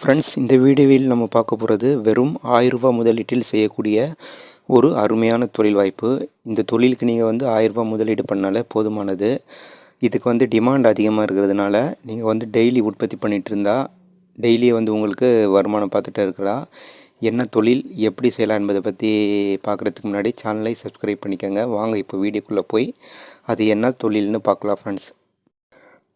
Friends இந்த வீடியோவில் நம்ம பார்க்க போகிறது வெறும் ஆயிரரூபா முதலீட்டில் செய்யக்கூடிய ஒரு அருமையான தொழில் வாய்ப்பு. இந்த தொழிலுக்கு நீங்கள் வந்து ஆயிரரூபா முதலீடு பண்ணாலே போதுமானது. இதுக்கு வந்து டிமாண்ட் அதிகமாக இருக்கிறதுனால நீங்கள் வந்து டெய்லி உற்பத்தி பண்ணிகிட்டு இருந்தால் டெய்லியே வந்து உங்களுக்கு வருமானம் பார்த்துட்டு இருக்கிறா. என்ன தொழில் எப்படி செய்யலாம் என்பதை பற்றி பார்க்குறதுக்கு முன்னாடி சேனலை சப்ஸ்கிரைப் பண்ணிக்கோங்க. வாங்க இப்போ வீடியோக்குள்ளே போய் அது என்ன தொழில்னு பார்க்கலாம் ஃப்ரெண்ட்ஸ்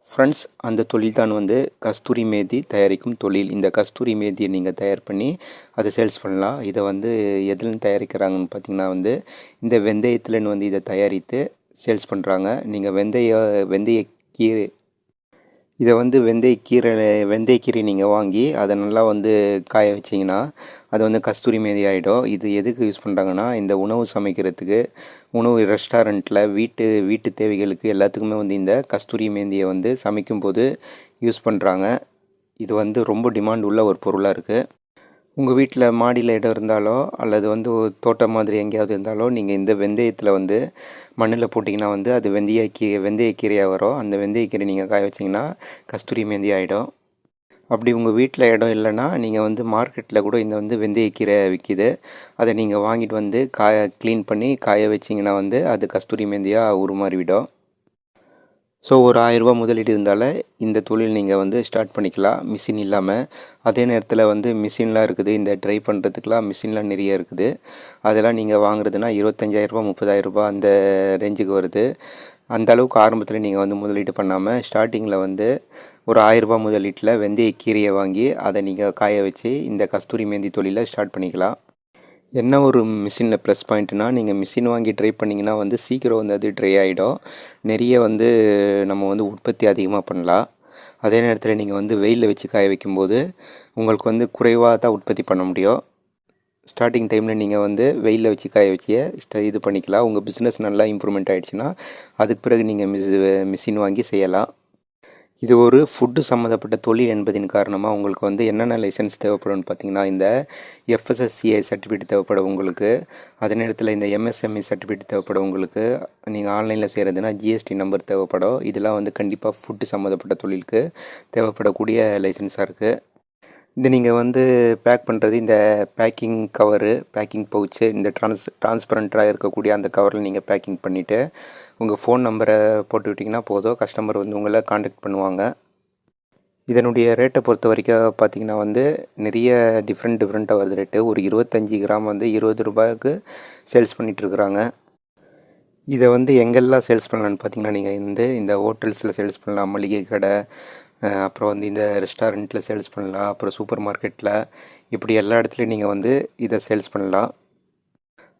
ஃப்ரெண்ட்ஸ் அந்த தொழில் தான் வந்து கஸ்தூரி மேதி தயாரிக்கும் தொழில். இந்த கஸ்தூரி மேதியை நீங்கள் தயார் பண்ணி அதை சேல்ஸ் பண்ணலாம். இதை வந்து எதுலன்னு தயாரிக்கிறாங்கன்னு பார்த்தீங்கன்னா வந்து இந்த வெந்தயத்துலேருந்து வந்து இதை தயாரித்து சேல்ஸ் பண்ணுறாங்க நீங்கள் வெந்தய வெந்தய கீரை இதை வந்து வெந்தயக்கீரை வெந்தயக்கீரை நீங்கள் வாங்கி அதை நல்லா வந்து காய வச்சிங்கன்னா அது வந்து கஸ்தூரி மேதி ஆகிடும் இது எதுக்கு யூஸ் பண்ணுறாங்கன்னா இந்த உணவு சமைக்கிறதுக்கு உணவு ரெஸ்டாரண்ட்டில் வீட்டு வீட்டு தேவைகளுக்கு எல்லாத்துக்குமே வந்து இந்த கஸ்தூரி மேந்தியை வந்து சமைக்கும்போது யூஸ் பண்ணுறாங்க இது வந்து ரொம்ப டிமாண்ட் உள்ள ஒரு பொருளாக இருக்குது உங்கள் வீட்டில் மாடியில் இடம் இருந்தாலோ அல்லது வந்து தோட்டம் மாதிரி எங்கேயாவது இருந்தாலோ நீங்கள் இந்த வெந்தயத்தில் வந்து மண்ணில் போட்டிங்கன்னா வந்து அது வெந்தய கீ வெந்தயக்கீரையாக வரும். அந்த வெந்தயக்கீரை நீங்கள் காய வச்சிங்கன்னா கஸ்தூரி மேந்தி ஆகிடும் அப்படி உங்கள் வீட்டில் இடம் இல்லைன்னா நீங்கள் வந்து மார்க்கெட்டில் கூட இந்த வந்து வெந்தயக்கீரை விற்கிது அதை நீங்கள் வாங்கிட்டு வந்து காய க்ளீன் பண்ணி காய வச்சிங்கன்னா வந்து அது கஸ்தூரி மேந்தியாக உருமாறிவிடும். ஸோ ஒரு ஆயிரரூபா முதலீடு இருந்தாலே இந்த தொழில் நீங்கள் வந்து ஸ்டார்ட் பண்ணிக்கலாம். மிஷின் இல்லாமல் அதே நேரத்தில் வந்து மிஷின்லாம் இருக்குது. இந்த ட்ரை பண்ணுறதுக்கெலாம் மிஷின்லாம் நிறைய இருக்குது. அதெல்லாம் நீங்கள் வாங்குறதுனா இருபத்தஞ்சாயிரரூபா முப்பதாயிரரூபா அந்த ரேஞ்சுக்கு வருது. அந்த அளவுக்கு ஆரம்பத்தில் நீங்கள் வந்து முதலீடு பண்ணாமல் ஸ்டார்டிங்கில் வந்து ஒரு ஆயிரரூபா முதலீட்டில் வெந்தய கீரையை வாங்கி அதை நீங்கள் காய வச்சு இந்த கஸ்தூரி மேந்தி தொழிலை ஸ்டார்ட் பண்ணிக்கலாம். என்ன ஒரு மிஷினில் ப்ளஸ் பாயிண்ட்னா நீங்கள் மிஷின் வாங்கி ட்ரை பண்ணிங்கன்னா வந்து சீக்கிரம் வந்து அது ட்ரை ஆகிடும் நிறைய வந்து நம்ம வந்து உற்பத்தி அதிகமாக பண்ணலாம். அதே நேரத்தில் நீங்கள் வந்து வெயிலில் வச்சு காய வைக்கும்போது உங்களுக்கு வந்து குறைவாக தான் உற்பத்தி பண்ண முடியும். ஸ்டார்டிங் டைமில் நீங்கள் வந்து வெயிலில் வச்சு காய வச்சு இது பண்ணிக்கலாம். உங்கள் பிஸ்னஸ் நல்லா இம்ப்ரூவ்மெண்ட் ஆகிடுச்சுன்னா அதுக்கு பிறகு நீங்கள் மிஸ் மிஷின் வாங்கி செய்யலாம். இது ஒரு ஃபுட்டு சம்மந்தப்பட்ட தொழில் என்பதின் காரணமாக உங்களுக்கு வந்து என்னென்ன லைசன்ஸ் தேவைப்படும்னு பார்த்தீங்கன்னா இந்த எஃப்எஸ்எஸ்சிஐ சர்டிஃபிகேட் தேவைப்படும் உங்களுக்கு. அதே நேரத்தில் இந்த எம்எஸ்எம்இ சர்டிஃபிகேட் தேவைப்படும் உங்களுக்கு. நீங்கள் ஆன்லைனில் செய்கிறதுனா ஜிஎஸ்டி நம்பர் தேவைப்படும். இதெல்லாம் வந்து கண்டிப்பாக ஃபுட்டு சம்மந்தப்பட்ட தொழிலுக்கு தேவைப்படக்கூடிய லைசன்ஸாக இருக்குது இது நீங்கள் வந்து பேக் பண்ணுறது இந்த பேக்கிங் கவரு பேக்கிங் பவுச்சு இந்த ட்ரான்ஸ் ட்ரான்ஸ்பரண்ட்டாக இருக்கக்கூடிய அந்த கவரில் நீங்கள் பேக்கிங் பண்ணிவிட்டு உங்கள் ஃபோன் நம்பரை போட்டு விட்டிங்கன்னா போதும். கஸ்டமர் வந்து உங்களை காண்டாக்ட் பண்ணுவாங்க. இதனுடைய ரேட்டை பொறுத்த வரைக்கும் பார்த்திங்கன்னா வந்து நிறைய டிஃப்ரெண்ட் டிஃப்ரெண்ட்டாக வருது ரேட்டு ஒரு இருபத்தஞ்சி கிராம் வந்து இருபது ரூபாய்க்கு சேல்ஸ் பண்ணிகிட்ருக்குறாங்க இதை வந்து எங்கெல்லாம் சேல்ஸ் பண்ணலான்னு பார்த்தீங்கன்னா நீங்கள் வந்து இந்த ஹோட்டல்ஸில் சேல்ஸ் பண்ணலாம். மளிகை கடை அப்புறம் வந்து இந்த ரெஸ்டாரண்ட்டில் சேல்ஸ் பண்ணலாம். அப்புறம் சூப்பர் மார்க்கெட்டில் இப்படி எல்லா இடத்துலையும் நீங்கள் வந்து இதை சேல்ஸ் பண்ணலாம்.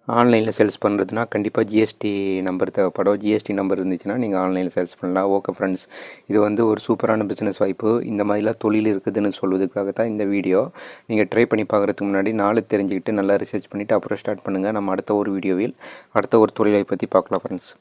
ஆன்லைனில் சேல்ஸ் பண்ணுறதுனா கண்டிப்பாக ஜிஎஸ்டி நம்பர் தேவைப்படும். ஜிஎஸ்டி நம்பர் இருந்துச்சுன்னா நீங்கள் ஆன்லைனில் சேல்ஸ் பண்ணலாம். ஓகே ஃப்ரெண்ட்ஸ் இது வந்து ஒரு சூப்பரான பிஸ்னஸ் வாய்ப்பு. இந்த மாதிரிலாம் தொழில் இருக்குதுன்னு சொல்வதுக்காக தான் இந்த வீடியோ நீங்கள் ட்ரை பண்ணி பார்க்குறதுக்கு முன்னாடி நாலு தெரிஞ்சுக்கிட்டு நல்லா ரிசர்ச் பண்ணிவிட்டு அப்புறம் ஸ்டார்ட் பண்ணுங்கள் நம்ம அடுத்த ஒரு வீடியோவில் அடுத்த ஒரு தொழிலை பற்றி பார்க்கலாம் ஃப்ரெண்ட்ஸ்